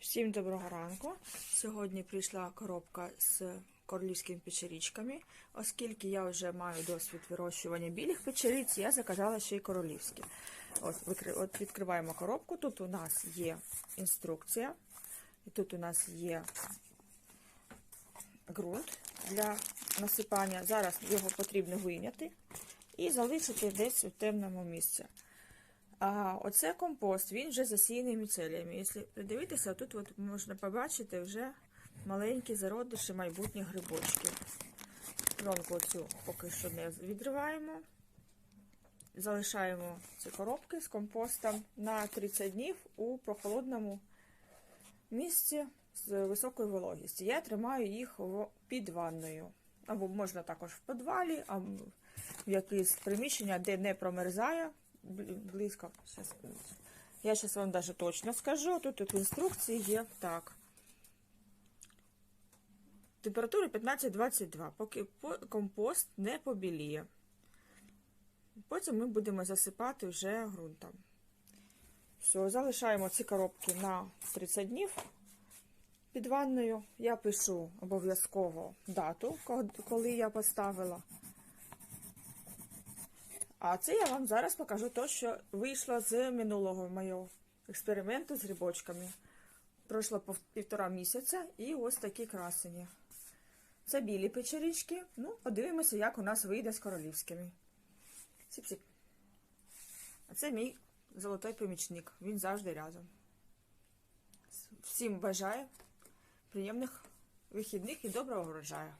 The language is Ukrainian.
Всім доброго ранку. Сьогодні прийшла коробка з королівськими печерічками. Оскільки я вже маю досвід вирощування білих печеріць, я заказала ще й королівські. От, от відкриваємо коробку. Тут у нас є інструкція, і тут у нас є ґрунт для насипання. Зараз його потрібно вийняти і залишити десь у темному місці. А оце компост, він вже засіяний міцеліями. Якщо придивитися, тут от можна побачити вже маленькі зародиші майбутніх грибочків. Пленку цю поки що не відриваємо. Залишаємо ці коробки з компостом на 30 днів у прохолодному місці з високою вологістю. Я тримаю їх під ванною. Або можна також в підвалі, або в якесь приміщення, де не промерзає близько. Щас, я зараз вам даже точно скажу. Тут, тут інструкції є так. Температура 15-22, поки компост не побіліє. Потім ми будемо засипати вже ґрунтом. Все, залишаємо ці коробки на 30 днів під ванною. Я пишу обов'язково дату, коли я поставила. А це я вам зараз покажу те, що вийшло з минулого моєго експерименту з грибочками. Пройшло півтора місяця і ось такі красені. Це білі печерічки. Ну, подивимося, як у нас вийде з королівськими. Сіп-сіп. А це мій золотой помічник. Він завжди рядом. Всім бажаю приємних вихідних і доброго врожаю.